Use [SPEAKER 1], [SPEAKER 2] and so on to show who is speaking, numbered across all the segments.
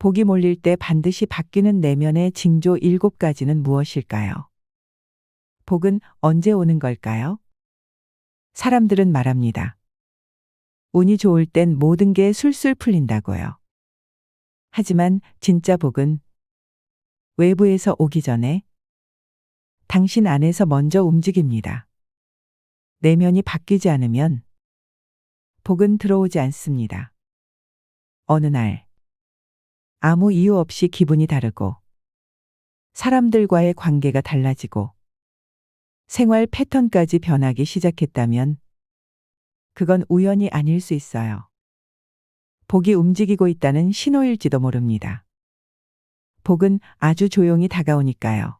[SPEAKER 1] 복이 몰릴 때 반드시 바뀌는 내면의 징조 일곱 가지는 무엇일까요? 복은 언제 오는 걸까요? 사람들은 말합니다. 운이 좋을 땐 모든 게 술술 풀린다고요. 하지만 진짜 복은 외부에서 오기 전에 당신 안에서 먼저 움직입니다. 내면이 바뀌지 않으면 복은 들어오지 않습니다. 어느 날 아무 이유 없이 기분이 다르고 사람들과의 관계가 달라지고 생활 패턴까지 변하기 시작했다면 그건 우연이 아닐 수 있어요. 복이 움직이고 있다는 신호일지도 모릅니다. 복은 아주 조용히 다가오니까요.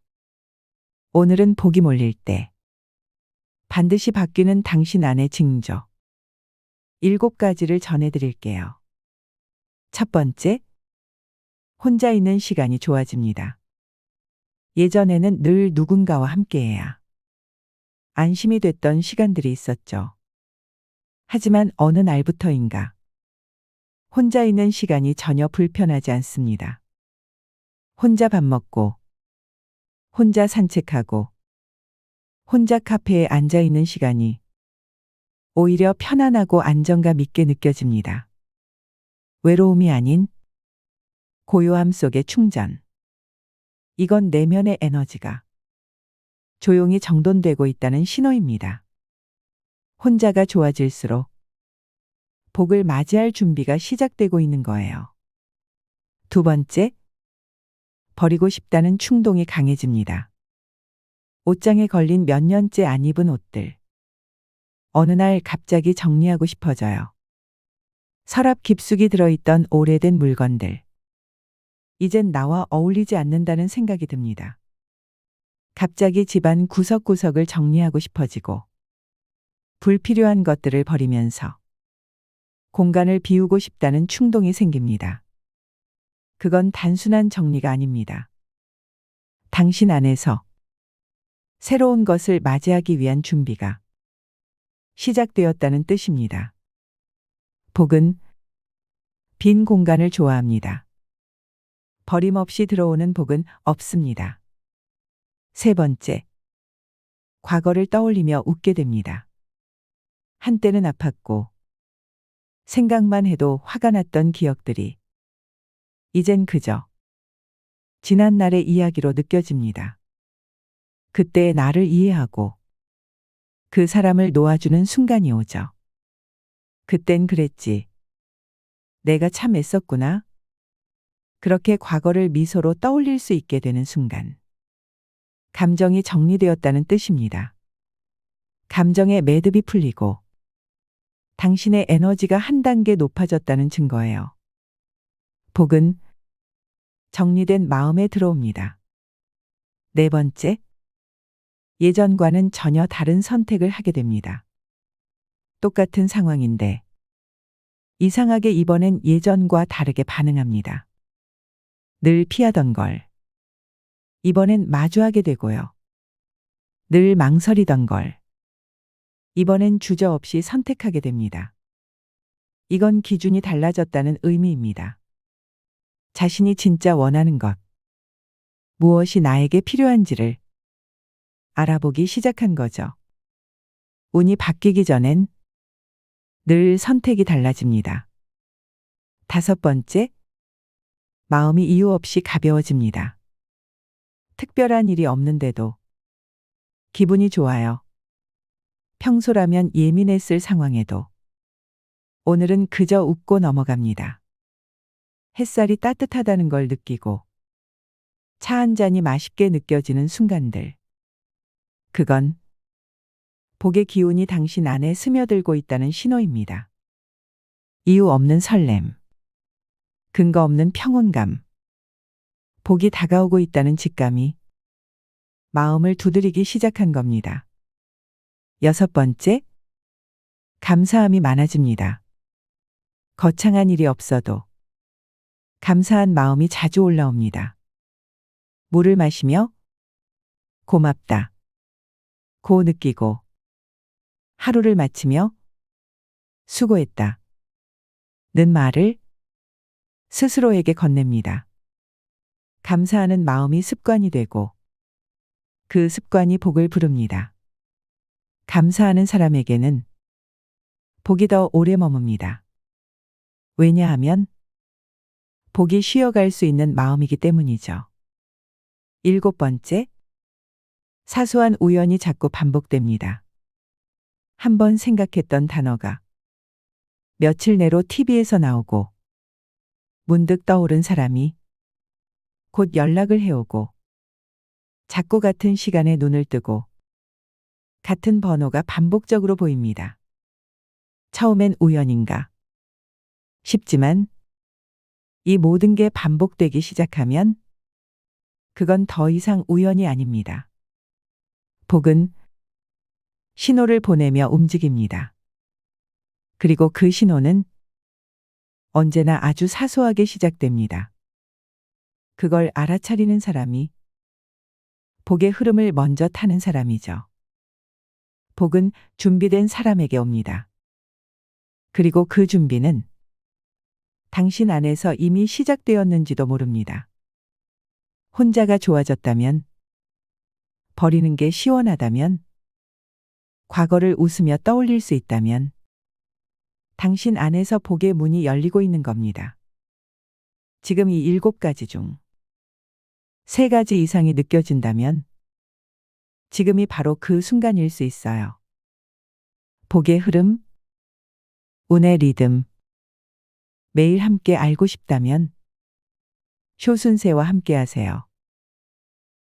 [SPEAKER 1] 오늘은 복이 몰릴 때 반드시 바뀌는 당신 안의 징조 일곱 가지를 전해드릴게요. 첫 번째, 혼자 있는 시간이 좋아집니다. 예전에는 늘 누군가와 함께해야 안심이 됐던 시간들이 있었죠. 하지만 어느 날부터인가 혼자 있는 시간이 전혀 불편하지 않습니다. 혼자 밥 먹고, 혼자 산책하고, 혼자 카페에 앉아 있는 시간이 오히려 편안하고 안정감 있게 느껴집니다. 외로움이 아닌 고요함 속의 충전. 이건 내면의 에너지가 조용히 정돈되고 있다는 신호입니다. 혼자가 좋아질수록 복을 맞이할 준비가 시작되고 있는 거예요. 두 번째, 버리고 싶다는 충동이 강해집니다. 옷장에 걸린 몇 년째 안 입은 옷들. 어느 날 갑자기 정리하고 싶어져요. 서랍 깊숙이 들어있던 오래된 물건들. 이젠 나와 어울리지 않는다는 생각이 듭니다. 갑자기 집안 구석구석을 정리하고 싶어지고, 불필요한 것들을 버리면서 공간을 비우고 싶다는 충동이 생깁니다. 그건 단순한 정리가 아닙니다. 당신 안에서 새로운 것을 맞이하기 위한 준비가 시작되었다는 뜻입니다. 복은 빈 공간을 좋아합니다. 버림없이 들어오는 복은 없습니다. 세 번째, 과거를 떠올리며 웃게 됩니다. 한때는 아팠고, 생각만 해도 화가 났던 기억들이 이젠 그저 지난 날의 이야기로 느껴집니다. 그때의 나를 이해하고 그 사람을 놓아주는 순간이 오죠. 그땐 그랬지. 내가 참 애썼구나. 그렇게 과거를 미소로 떠올릴 수 있게 되는 순간. 감정이 정리되었다는 뜻입니다. 감정의 매듭이 풀리고 당신의 에너지가 한 단계 높아졌다는 증거예요. 복은 정리된 마음에 들어옵니다. 네 번째, 예전과는 전혀 다른 선택을 하게 됩니다. 똑같은 상황인데 이상하게 이번엔 예전과 다르게 반응합니다. 늘 피하던 걸 이번엔 마주하게 되고요. 늘 망설이던 걸 이번엔 주저없이 선택하게 됩니다. 이건 기준이 달라졌다는 의미입니다. 자신이 진짜 원하는 것, 무엇이 나에게 필요한지를 알아보기 시작한 거죠. 운이 바뀌기 전엔 늘 선택이 달라집니다. 다섯 번째, 마음이 이유 없이 가벼워집니다. 특별한 일이 없는데도 기분이 좋아요. 평소라면 예민했을 상황에도 오늘은 그저 웃고 넘어갑니다. 햇살이 따뜻하다는 걸 느끼고 차 한 잔이 맛있게 느껴지는 순간들. 그건 복의 기운이 당신 안에 스며들고 있다는 신호입니다. 이유 없는 설렘. 근거 없는 평온감. 복이 다가오고 있다는 직감이 마음을 두드리기 시작한 겁니다. 여섯 번째, 감사함이 많아집니다. 거창한 일이 없어도 감사한 마음이 자주 올라옵니다. 물을 마시며 고맙다. 고 느끼고 하루를 마치며 수고했다. 는 말을 스스로에게 건넵니다. 감사하는 마음이 습관이 되고 그 습관이 복을 부릅니다. 감사하는 사람에게는 복이 더 오래 머뭅니다. 왜냐하면 복이 쉬어갈 수 있는 마음이기 때문이죠. 일곱 번째, 사소한 우연이 자꾸 반복됩니다. 한번 생각했던 단어가 며칠 내로 TV에서 나오고 문득 떠오른 사람이 곧 연락을 해오고 자꾸 같은 시간에 눈을 뜨고 같은 번호가 반복적으로 보입니다. 처음엔 우연인가 싶지만 이 모든 게 반복되기 시작하면 그건 더 이상 우연이 아닙니다. 복은 신호를 보내며 움직입니다. 그리고 그 신호는 언제나 아주 사소하게 시작됩니다. 그걸 알아차리는 사람이 복의 흐름을 먼저 타는 사람이죠. 복은 준비된 사람에게 옵니다. 그리고 그 준비는 당신 안에서 이미 시작되었는지도 모릅니다. 혼자가 좋아졌다면, 버리는 게 시원하다면, 과거를 웃으며 떠올릴 수 있다면, 당신 안에서 복의 문이 열리고 있는 겁니다. 지금 이 일곱 가지 중 세 가지 이상이 느껴진다면 지금이 바로 그 순간일 수 있어요. 복의 흐름, 운의 리듬, 매일 함께 알고 싶다면 쇼순세와 함께 하세요.